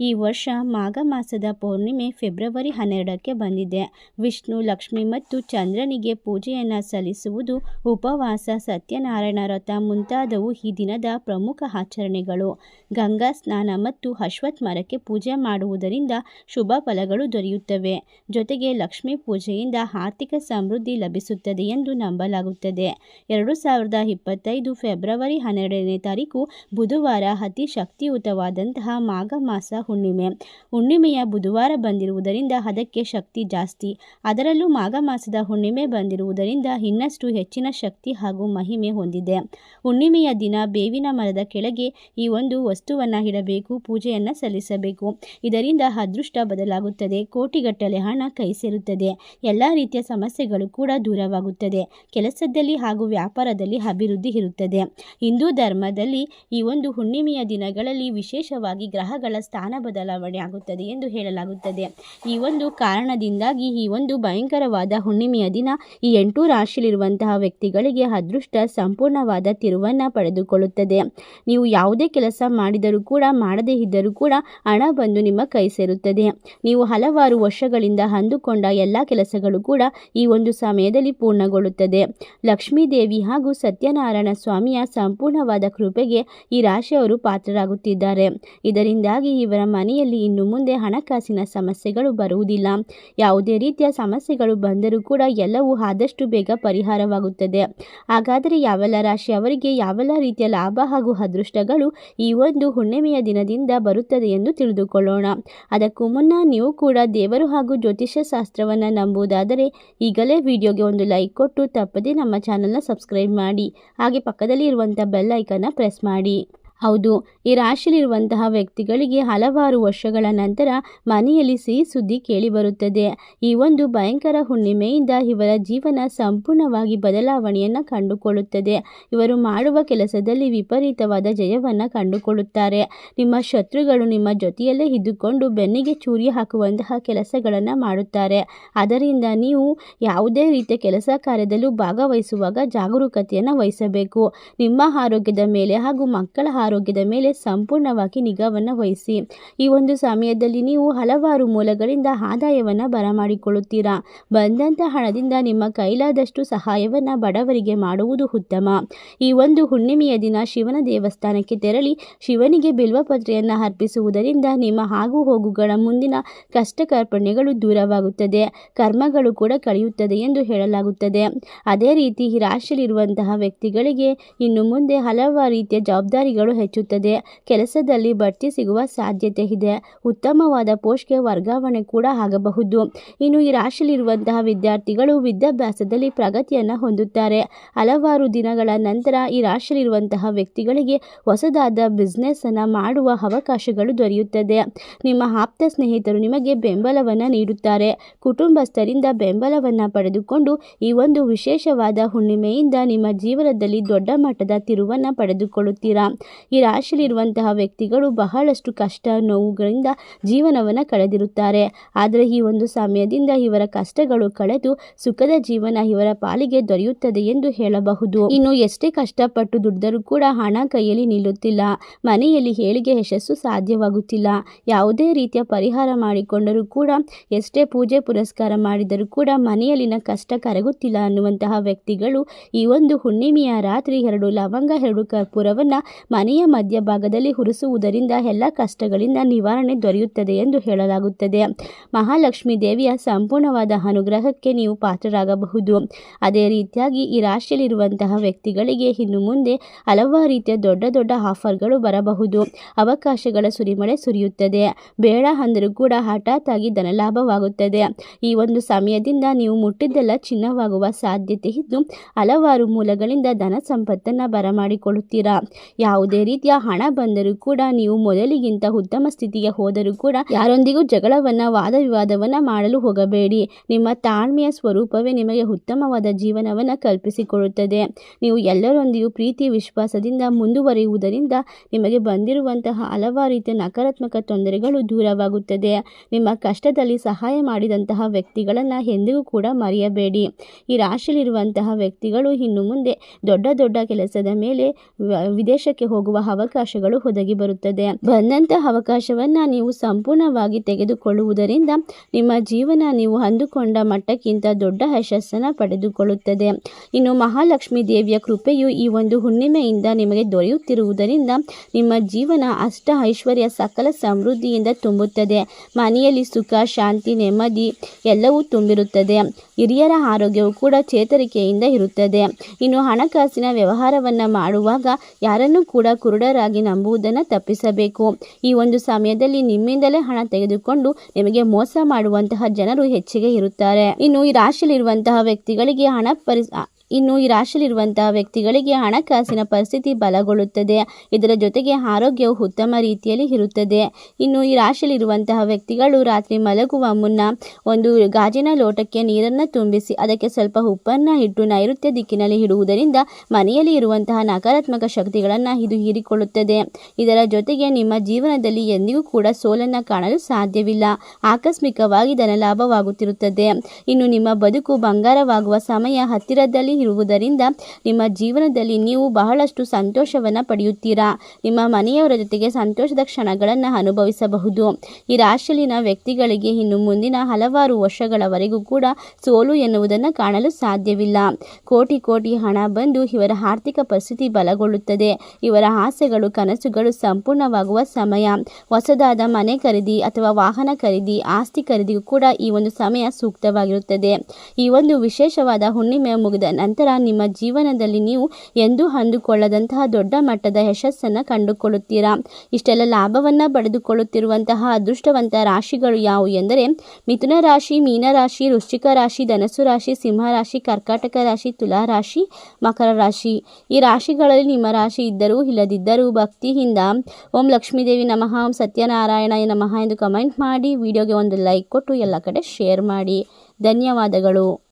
ಈ ವರ್ಷ ಮಾಘ ಮಾಸದ ಪೌರ್ಣಿಮೆ ಫೆಬ್ರವರಿ ಹನ್ನೆರಡಕ್ಕೆ ಬಂದಿದೆ. ವಿಷ್ಣು, ಲಕ್ಷ್ಮಿ ಮತ್ತು ಚಂದ್ರನಿಗೆ ಪೂಜೆಯನ್ನು ಸಲ್ಲಿಸುವುದು ಉಪವಾಸ, ಸತ್ಯನಾರಾಯಣ ವ್ರತ ಮುಂತಾದವು ಈ ದಿನದ ಪ್ರಮುಖ ಆಚರಣೆಗಳು. ಗಂಗಾ ಸ್ನಾನ ಮತ್ತು ಅಶ್ವತ್ಮರಕ್ಕೆ ಪೂಜೆ ಮಾಡುವುದರಿಂದ ಶುಭ ಫಲಗಳು ದೊರೆಯುತ್ತವೆ. ಜೊತೆಗೆ ಲಕ್ಷ್ಮೀ ಪೂಜೆಯಿಂದ ಆರ್ಥಿಕ ಸಮೃದ್ಧಿ ಲಭಿಸುತ್ತದೆ ಎಂದು ನಂಬಲಾಗುತ್ತದೆ. ಎರಡು ಸಾವಿರದ ಇಪ್ಪತ್ತೈದು ಫೆಬ್ರವರಿ ಹನ್ನೆರಡನೇ ತಾರೀಕು ಬುಧವಾರ ಅತಿ ಶಕ್ತಿಯುತವಾದಂತಹ ಮಾಘ ಮಾಸ ಹುಣ್ಣಿಮೆ. ಹುಣ್ಣಿಮೆಯ ಬುಧವಾರ ಬಂದಿರುವುದರಿಂದ ಅದಕ್ಕೆ ಶಕ್ತಿ ಜಾಸ್ತಿ. ಅದರಲ್ಲೂ ಮಾಘ ಮಾಸದ ಹುಣ್ಣಿಮೆ ಬಂದಿರುವುದರಿಂದ ಇನ್ನಷ್ಟು ಹೆಚ್ಚಿನ ಶಕ್ತಿ ಹಾಗೂ ಮಹಿಮೆ ಹೊಂದಿದೆ. ಹುಣ್ಣಿಮೆಯ ದಿನ ಬೇವಿನ ಮರದ ಕೆಳಗೆ ಈ ಒಂದು ವಸ್ತುವನ್ನು ಇಡಬೇಕು, ಪೂಜೆಯನ್ನು ಸಲ್ಲಿಸಬೇಕು. ಇದರಿಂದ ಅದೃಷ್ಟ ಬದಲಾಗುತ್ತದೆ. ಕೋಟಿಗಟ್ಟಲೆ ಹಣ ಕೈ ಸೇರುತ್ತದೆ. ಎಲ್ಲ ರೀತಿಯ ಸಮಸ್ಯೆಗಳು ಕೂಡ ದೂರವಾಗುತ್ತದೆ. ಕೆಲಸದಲ್ಲಿ ಹಾಗೂ ವ್ಯಾಪಾರದಲ್ಲಿ ಅಭಿವೃದ್ಧಿ ಇರುತ್ತದೆ. ಹಿಂದೂ ಧರ್ಮದಲ್ಲಿ ಈ ಒಂದು ಹುಣ್ಣಿಮೆಯ ದಿನಗಳಲ್ಲಿ ವಿಶೇಷವಾಗಿ ಗ್ರಹಗಳ ಸ್ಥಾನ ಬದಲಾವಣೆ ಆಗುತ್ತದೆ ಎಂದು ಹೇಳಲಾಗುತ್ತದೆ. ಈ ಒಂದು ಕಾರಣದಿಂದಾಗಿ ಈ ಒಂದು ಭಯಂಕರವಾದ ಹುಣ್ಣಿಮೆಯ ದಿನ ಈ ಎಂಟು ರಾಶಿಯಲ್ಲಿರುವಂತಹ ವ್ಯಕ್ತಿಗಳಿಗೆ ಅದೃಷ್ಟ ಸಂಪೂರ್ಣವಾದ ತಿರುವನ್ನು ಪಡೆದುಕೊಳ್ಳುತ್ತದೆ. ನೀವು ಯಾವುದೇ ಕೆಲಸ ಮಾಡಿದರೂ ಕೂಡ, ಮಾಡದೇ ಇದ್ದರೂ ಕೂಡ ಹಣ ಬಂದು ನಿಮ್ಮ ಕೈ ಸೇರುತ್ತದೆ. ನೀವು ಹಲವಾರು ವರ್ಷಗಳಿಂದ ಅಂದುಕೊಂಡ ಎಲ್ಲ ಕೆಲಸಗಳು ಕೂಡ ಈ ಒಂದು ಸಮಯದಲ್ಲಿ ಪೂರ್ಣಗೊಳ್ಳುತ್ತದೆ. ಲಕ್ಷ್ಮೀ ದೇವಿ ಹಾಗೂ ಸತ್ಯನಾರಾಯಣ ಸ್ವಾಮಿಯ ಸಂಪೂರ್ಣವಾದ ಕೃಪೆಗೆ ಈ ರಾಶಿಯವರು ಪಾತ್ರರಾಗುತ್ತಿದ್ದಾರೆ. ಇದರಿಂದಾಗಿ ಇವರ ಮನೆಯಲ್ಲಿ ಇನ್ನು ಮುಂದೆ ಹಣಕಾಸಿನ ಸಮಸ್ಯೆಗಳು ಬರುವುದಿಲ್ಲ. ಯಾವುದೇ ರೀತಿಯ ಸಮಸ್ಯೆಗಳು ಬಂದರೂ ಕೂಡ ಎಲ್ಲವೂ ಆದಷ್ಟು ಬೇಗ ಪರಿಹಾರವಾಗುತ್ತದೆ. ಹಾಗಾದರೆ ಯಾವೆಲ್ಲ ರಾಶಿ ಅವರಿಗೆ ಯಾವೆಲ್ಲ ರೀತಿಯ ಲಾಭ ಹಾಗೂ ಅದೃಷ್ಟಗಳು ಈ ಒಂದು ಹುಣ್ಣಿಮೆಯ ದಿನದಿಂದ ಬರುತ್ತದೆ ಎಂದು ತಿಳಿದುಕೊಳ್ಳೋಣ. ಅದಕ್ಕೂ ಮುನ್ನ ನೀವು ಕೂಡ ದೇವರು ಹಾಗೂ ಜ್ಯೋತಿಷ್ಯ ಶಾಸ್ತ್ರವನ್ನು ನಂಬುವುದಾದರೆ ಈಗಲೇ ವಿಡಿಯೋಗೆ ಒಂದು ಲೈಕ್ ಕೊಟ್ಟು ತಪ್ಪದೇ ನಮ್ಮ ಚಾನಲ್ನ ಸಬ್ಸ್ಕ್ರೈಬ್ ಮಾಡಿ. ಹಾಗೆ ಪಕ್ಕದಲ್ಲಿ ಇರುವಂಥ ಬೆಲ್ ಪ್ರೆಸ್ ಮಾಡಿ. ಹೌದು, ಈ ರಾಶಿಯಲ್ಲಿರುವಂತಹ ವ್ಯಕ್ತಿಗಳಿಗೆ ಹಲವಾರು ವರ್ಷಗಳ ನಂತರ ಮನೆಯಲ್ಲಿ ಸಿಹಿ ಸುದ್ದಿ ಕೇಳಿಬರುತ್ತದೆ. ಈ ಒಂದು ಭಯಂಕರ ಹುಣ್ಣಿಮೆಯಿಂದ ಇವರ ಜೀವನ ಸಂಪೂರ್ಣವಾಗಿ ಬದಲಾವಣೆಯನ್ನು ಕಂಡುಕೊಳ್ಳುತ್ತದೆ. ಇವರು ಮಾಡುವ ಕೆಲಸದಲ್ಲಿ ವಿಪರೀತವಾದ ಜಯವನ್ನು ಕಂಡುಕೊಳ್ಳುತ್ತಾರೆ. ನಿಮ್ಮ ಶತ್ರುಗಳು ನಿಮ್ಮ ಜೊತೆಯಲ್ಲೇ ಇದ್ದುಕೊಂಡು ಬೆನ್ನಿಗೆ ಚೂರಿ ಹಾಕುವಂತಹ ಕೆಲಸಗಳನ್ನು ಮಾಡುತ್ತಾರೆ. ಅದರಿಂದ ನೀವು ಯಾವುದೇ ರೀತಿಯ ಕೆಲಸ ಕಾರ್ಯದಲ್ಲೂ ಭಾಗವಹಿಸುವಾಗ ಜಾಗರೂಕತೆಯನ್ನು ವಹಿಸಬೇಕು. ನಿಮ್ಮ ಆರೋಗ್ಯದ ಮೇಲೆ ಹಾಗೂ ಮಕ್ಕಳ ಆರೋಗ್ಯದ ಮೇಲೆ ಸಂಪೂರ್ಣವಾಗಿ ನಿಗಾವನ್ನು ವಹಿಸಿ. ಈ ಒಂದು ಸಮಯದಲ್ಲಿ ನೀವು ಹಲವಾರು ಮೂಲಗಳಿಂದ ಆದಾಯವನ್ನು ಬರಮಾಡಿಕೊಳ್ಳುತ್ತೀರಾ? ಬಂದಂಥ ಹಣದಿಂದ ನಿಮ್ಮ ಕೈಲಾದಷ್ಟು ಸಹಾಯವನ್ನು ಬಡವರಿಗೆ ಮಾಡುವುದು ಉತ್ತಮ. ಈ ಒಂದು ಹುಣ್ಣಿಮೆಯ ದಿನ ಶಿವನ ದೇವಸ್ಥಾನಕ್ಕೆ ತೆರಳಿ ಶಿವನಿಗೆ ಬಿಲ್ವಪತ್ರೆಯನ್ನು ಅರ್ಪಿಸುವುದರಿಂದ ನಿಮ್ಮ ಆಗು ಹೋಗುಗಳ ಮುಂದಿನ ಕಷ್ಟ ದೂರವಾಗುತ್ತದೆ. ಕರ್ಮಗಳು ಕೂಡ ಕಳೆಯುತ್ತದೆ ಎಂದು ಹೇಳಲಾಗುತ್ತದೆ. ಅದೇ ರೀತಿ ಈ ರಾಶಿಯಲ್ಲಿರುವಂತಹ ವ್ಯಕ್ತಿಗಳಿಗೆ ಇನ್ನು ಮುಂದೆ ಹಲವಾರು ರೀತಿಯ ಜವಾಬ್ದಾರಿಗಳು ಹೆಚ್ಚುತ್ತದೆ. ಕೆಲಸದಲ್ಲಿ ಬಡ್ತಿ ಸಿಗುವ ಸಾಧ್ಯತೆ ಇದೆ. ಉತ್ತಮವಾದ ಪೋಸ್ಟ್ಗೆ ವರ್ಗಾವಣೆ ಕೂಡ ಆಗಬಹುದು. ಇನ್ನು ಈ ರಾಶಿಯಲ್ಲಿರುವಂತಹ ವಿದ್ಯಾರ್ಥಿಗಳು ವಿದ್ಯಾಭ್ಯಾಸದಲ್ಲಿ ಪ್ರಗತಿಯನ್ನು ಹೊಂದುತ್ತಾರೆ. ಹಲವಾರು ದಿನಗಳ ನಂತರ ಈ ರಾಶಿಯಲ್ಲಿರುವಂತಹ ವ್ಯಕ್ತಿಗಳಿಗೆ ಹೊಸದಾದ ಬಿಸ್ನೆಸ್ ಅನ್ನು ಮಾಡುವ ಅವಕಾಶಗಳು ದೊರೆಯುತ್ತದೆ. ನಿಮ್ಮ ಆಪ್ತ ಸ್ನೇಹಿತರು ನಿಮಗೆ ಬೆಂಬಲವನ್ನು ನೀಡುತ್ತಾರೆ. ಕುಟುಂಬಸ್ಥರಿಂದ ಬೆಂಬಲವನ್ನು ಪಡೆದುಕೊಂಡು ಈ ಒಂದು ವಿಶೇಷವಾದ ಹುಣ್ಣಿಮೆಯಿಂದ ನಿಮ್ಮ ಜೀವನದಲ್ಲಿ ದೊಡ್ಡ ಮಟ್ಟದ ತಿರುವನ್ನು ಪಡೆದುಕೊಳ್ಳುತ್ತೀರಾ? ಈ ರಾಶಿಯಲ್ಲಿರುವಂತಹ ವ್ಯಕ್ತಿಗಳು ಬಹಳಷ್ಟು ಕಷ್ಟ, ನೋವುಗಳಿಂದ ಜೀವನವನ್ನು ಕಳೆದಿರುತ್ತಾರೆ. ಆದರೆ ಈ ಒಂದು ಸಮಯದಿಂದ ಇವರ ಕಷ್ಟಗಳು ಕಳೆದು ಸುಖದ ಜೀವನ ಇವರ ಪಾಲಿಗೆ ದೊರೆಯುತ್ತದೆ ಎಂದು ಹೇಳಬಹುದು. ಇನ್ನು ಎಷ್ಟೇ ಕಷ್ಟಪಟ್ಟು ದುಡಿದರೂ ಕೂಡ ಹಣ ಕೈಯಲ್ಲಿ ನಿಲ್ಲುತ್ತಿಲ್ಲ. ಮನೆಯಲ್ಲಿ ಹೇಳಿಗೆ ಯಶಸ್ಸು ಸಾಧ್ಯವಾಗುತ್ತಿಲ್ಲ. ಯಾವುದೇ ರೀತಿಯ ಪರಿಹಾರ ಮಾಡಿಕೊಂಡರೂ ಕೂಡ, ಎಷ್ಟೇ ಪೂಜೆ ಪುರಸ್ಕಾರ ಮಾಡಿದರೂ ಕೂಡ ಮನೆಯಲ್ಲಿನ ಕಷ್ಟ ಕರಗುತ್ತಿಲ್ಲ ಅನ್ನುವಂತಹ ವ್ಯಕ್ತಿಗಳು ಈ ಒಂದು ಹುಣ್ಣಿಮೆಯ ರಾತ್ರಿ ಎರಡು ಲವಂಗ, ಎರಡು ಕರ್ಪೂರವನ್ನು ಮನೆಯ ಮಧ್ಯಭಾಗದಲ್ಲಿ ಹುರಿಸುವುದರಿಂದ ಎಲ್ಲ ಕಷ್ಟಗಳಿಂದ ನಿವಾರಣೆ ದೊರೆಯುತ್ತದೆ ಎಂದು ಹೇಳಲಾಗುತ್ತದೆ. ಮಹಾಲಕ್ಷ್ಮಿ ದೇವಿಯ ಸಂಪೂರ್ಣವಾದ ಅನುಗ್ರಹಕ್ಕೆ ನೀವು ಪಾತ್ರರಾಗಬಹುದು. ಅದೇ ರೀತಿಯಾಗಿ ಈ ರಾಶಿಯಲ್ಲಿರುವಂತಹ ವ್ಯಕ್ತಿಗಳಿಗೆ ಇನ್ನು ಮುಂದೆ ಹಲವಾರು ರೀತಿಯ ದೊಡ್ಡ ದೊಡ್ಡ ಆಫರ್ಗಳು ಬರಬಹುದು. ಅವಕಾಶಗಳ ಸುರಿಮಳೆ ಸುರಿಯುತ್ತದೆ. ಬೇಡ ಅಂದರೂ ಕೂಡ ಹಠಾತ್ ಆಗಿ ಧನಲಾಭವಾಗುತ್ತದೆ. ಈ ಒಂದು ಸಮಯದಿಂದ ನೀವು ಮುಟ್ಟಿದ್ದೆಲ್ಲ ಚಿನ್ನವಾಗುವ ಸಾಧ್ಯತೆ ಇದ್ದು, ಹಲವಾರು ಮೂಲಗಳಿಂದ ಧನ ಸಂಪತ್ತನ್ನು ಬರಮಾಡಿಕೊಳ್ಳುತ್ತೀರಾ? ಯಾವುದೇ ರೀತಿಯ ಹಣ ಬಂದರೂ ಕೂಡ ನೀವು ಮೊದಲಿಗಿಂತ ಉತ್ತಮ ಸ್ಥಿತಿಗೆ ಹೋದರೂ ಕೂಡ ಯಾರೊಂದಿಗೂ ಜಗಳವನ್ನ ವಾದ ವಿವಾದವನ್ನ ಮಾಡಲು ಹೋಗಬೇಡಿ. ನಿಮ್ಮ ತಾಳ್ಮೆಯ ಸ್ವರೂಪವೇ ನಿಮಗೆ ಉತ್ತಮವಾದ ಜೀವನವನ್ನು ಕಲ್ಪಿಸಿಕೊಡುತ್ತದೆ. ನೀವು ಎಲ್ಲರೊಂದಿಗೂ ಪ್ರೀತಿ, ವಿಶ್ವಾಸದಿಂದ ಮುಂದುವರಿಯುವುದರಿಂದ ನಿಮಗೆ ಬಂದಿರುವಂತಹ ಹಲವಾರು ರೀತಿಯ ನಕಾರಾತ್ಮಕ ತೊಂದರೆಗಳು ದೂರವಾಗುತ್ತದೆ. ನಿಮ್ಮ ಕಷ್ಟದಲ್ಲಿ ಸಹಾಯ ಮಾಡಿದಂತಹ ವ್ಯಕ್ತಿಗಳನ್ನು ಎಂದಿಗೂ ಕೂಡ ಮರೆಯಬೇಡಿ. ಈ ರಾಶಿಯಲ್ಲಿರುವಂತಹ ವ್ಯಕ್ತಿಗಳು ಇನ್ನು ಮುಂದೆ ದೊಡ್ಡ ದೊಡ್ಡ ಕೆಲಸದ ಮೇಲೆ ವಿದೇಶಕ್ಕೆ ಹೋಗುವ ಆಗುವ ಅವಕಾಶಗಳು ಒದಗಿ ಬರುತ್ತದೆ. ಬಂದಂತಹ ಅವಕಾಶವನ್ನ ನೀವು ಸಂಪೂರ್ಣವಾಗಿ ತೆಗೆದುಕೊಳ್ಳುವುದರಿಂದ ನಿಮ್ಮ ಜೀವನ ನೀವು ಅಂದುಕೊಂಡ ಮಟ್ಟಕ್ಕಿಂತ ದೊಡ್ಡ ಯಶಸ್ಸನ್ನು ಪಡೆದುಕೊಳ್ಳುತ್ತದೆ. ಇನ್ನು ಮಹಾಲಕ್ಷ್ಮಿ ದೇವಿಯ ಕೃಪೆಯು ಈ ಒಂದು ಹುಣ್ಣಿಮೆಯಿಂದ ನಿಮಗೆ ದೊರೆಯುತ್ತಿರುವುದರಿಂದ ನಿಮ್ಮ ಜೀವನ ಅಷ್ಟ ಐಶ್ವರ್ಯ ಸಕಲ ಸಮೃದ್ಧಿಯಿಂದ ತುಂಬುತ್ತದೆ. ಮನೆಯಲ್ಲಿ ಸುಖ, ಶಾಂತಿ, ನೆಮ್ಮದಿ ಎಲ್ಲವೂ ತುಂಬಿರುತ್ತದೆ. ಹಿರಿಯರ ಆರೋಗ್ಯವು ಕೂಡ ಚೇತರಿಕೆಯಿಂದ ಇರುತ್ತದೆ. ಇನ್ನು ಹಣಕಾಸಿನ ವ್ಯವಹಾರವನ್ನು ಮಾಡುವಾಗ ಯಾರನ್ನೂ ಕೂಡ ಕುರುಡರಾಗಿ ನಂಬುವುದನ್ನು ತಪ್ಪಿಸಬೇಕು. ಈ ಒಂದು ಸಮಯದಲ್ಲಿ ನಿಮ್ಮಿಂದಲೇ ಹಣ ತೆಗೆದುಕೊಂಡು ನಿಮಗೆ ಮೋಸ ಮಾಡುವಂತಹ ಜನರು ಹೆಚ್ಚಿಗೆ ಇರುತ್ತಾರೆ. ಇನ್ನು ಈ ರಾಶಿಯಲ್ಲಿರುವಂತಹ ವ್ಯಕ್ತಿಗಳಿಗೆ ಹಣ ಪರಿ ಇನ್ನು ಈ ರಾಶಿಯಲ್ಲಿರುವಂತಹ ವ್ಯಕ್ತಿಗಳಿಗೆ ಹಣಕಾಸಿನ ಪರಿಸ್ಥಿತಿ ಬಲಗೊಳ್ಳುತ್ತದೆ. ಇದರ ಜೊತೆಗೆ ಆರೋಗ್ಯವು ಉತ್ತಮ ರೀತಿಯಲ್ಲಿ ಇರುತ್ತದೆ. ಇನ್ನು ಈ ರಾಶಿಯಲ್ಲಿರುವಂತಹ ವ್ಯಕ್ತಿಗಳು ರಾತ್ರಿ ಮಲಗುವ ಮುನ್ನ ಒಂದು ಗಾಜಿನ ಲೋಟಕ್ಕೆ ನೀರನ್ನು ತುಂಬಿಸಿ, ಅದಕ್ಕೆ ಸ್ವಲ್ಪ ಉಪ್ಪನ್ನು ಇಟ್ಟು ನೈಋತ್ಯ ದಿಕ್ಕಿನಲ್ಲಿ ಇಡುವುದರಿಂದ ಮನೆಯಲ್ಲಿ ಇರುವಂತಹ ನಕಾರಾತ್ಮಕ ಶಕ್ತಿಗಳನ್ನು ಇದು ಹೀರಿಕೊಳ್ಳುತ್ತದೆ. ಇದರ ಜೊತೆಗೆ ನಿಮ್ಮ ಜೀವನದಲ್ಲಿ ಎಂದಿಗೂ ಕೂಡ ಸೋಲನ್ನು ಕಾಣಲು ಸಾಧ್ಯವಿಲ್ಲ. ಆಕಸ್ಮಿಕವಾಗಿ ಧನಲಾಭವಾಗುತ್ತಿರುತ್ತದೆ. ಇನ್ನು ನಿಮ್ಮ ಬದುಕು ಬಂಗಾರವಾಗುವ ಸಮಯ ಹತ್ತಿರದಲ್ಲಿ ಇರುವುದರಿಂದ ನಿಮ್ಮ ಜೀವನದಲ್ಲಿ ನೀವು ಬಹಳಷ್ಟು ಸಂತೋಷವನ್ನು ಪಡೆಯುತ್ತೀರಾ? ನಿಮ್ಮ ಮನೆಯವರ ಜೊತೆಗೆ ಸಂತೋಷದ ಕ್ಷಣಗಳನ್ನು ಅನುಭವಿಸಬಹುದು. ಈ ರಾಶಿಯಲ್ಲಿನ ವ್ಯಕ್ತಿಗಳಿಗೆ ಇನ್ನು ಮುಂದಿನ ಹಲವಾರು ವರ್ಷಗಳವರೆಗೂ ಕೂಡ ಸೋಲು ಎನ್ನುವುದನ್ನು ಕಾಣಲು ಸಾಧ್ಯವಿಲ್ಲ. ಕೋಟಿ ಕೋಟಿ ಹಣ ಬಂದು ಇವರ ಆರ್ಥಿಕ ಪರಿಸ್ಥಿತಿ ಬಲಗೊಳ್ಳುತ್ತದೆ. ಇವರ ಆಸೆಗಳು, ಕನಸುಗಳು ಸಂಪೂರ್ಣವಾಗುವ ಸಮಯ. ಹೊಸದಾದ ಮನೆ ಖರೀದಿ ಅಥವಾ ವಾಹನ ಖರೀದಿ, ಆಸ್ತಿ ಖರೀದಿಗೂ ಕೂಡ ಈ ಒಂದು ಸಮಯ ಸೂಕ್ತವಾಗಿರುತ್ತದೆ. ಈ ಒಂದು ವಿಶೇಷವಾದ ಹುಣ್ಣಿಮೆ ಮುಗಿದ ನಂತರ ನಿಮ್ಮ ಜೀವನದಲ್ಲಿ ನೀವು ಎಂದೂ ಅಂದುಕೊಳ್ಳದಂತಹ ದೊಡ್ಡ ಮಟ್ಟದ ಯಶಸ್ಸನ್ನು ಕಂಡುಕೊಳ್ಳುತ್ತೀರಾ? ಇಷ್ಟೆಲ್ಲ ಲಾಭವನ್ನು ಪಡೆದುಕೊಳ್ಳುತ್ತಿರುವಂತಹ ಅದೃಷ್ಟವಂತ ರಾಶಿಗಳು ಯಾವುವು ಎಂದರೆ, ಮಿಥುನ ರಾಶಿ ಮೀನರಾಶಿ ವೃಶ್ಚಿಕ ರಾಶಿ ಧನಸು ರಾಶಿ, ಸಿಂಹ ರಾಶಿ, ಕರ್ಕಾಟಕ ರಾಶಿ, ತುಲಾ ರಾಶಿ, ಮಕರ ರಾಶಿ. ಈ ರಾಶಿಗಳಲ್ಲಿ ನಿಮ್ಮ ರಾಶಿ ಇದ್ದರೂ ಇಲ್ಲದಿದ್ದರೂ ಭಕ್ತಿಯಿಂದ ಓಂ ಲಕ್ಷ್ಮೀದೇವಿ ನಮಃ, ಓಂ ಸತ್ಯನಾರಾಯಣ ನಮಃ ಎಂದು ಕಮೆಂಟ್ ಮಾಡಿ, ವಿಡಿಯೋಗೆ ಒಂದು ಲೈಕ್ ಕೊಟ್ಟು ಎಲ್ಲ ಕಡೆ ಶೇರ್ ಮಾಡಿ. ಧನ್ಯವಾದಗಳು.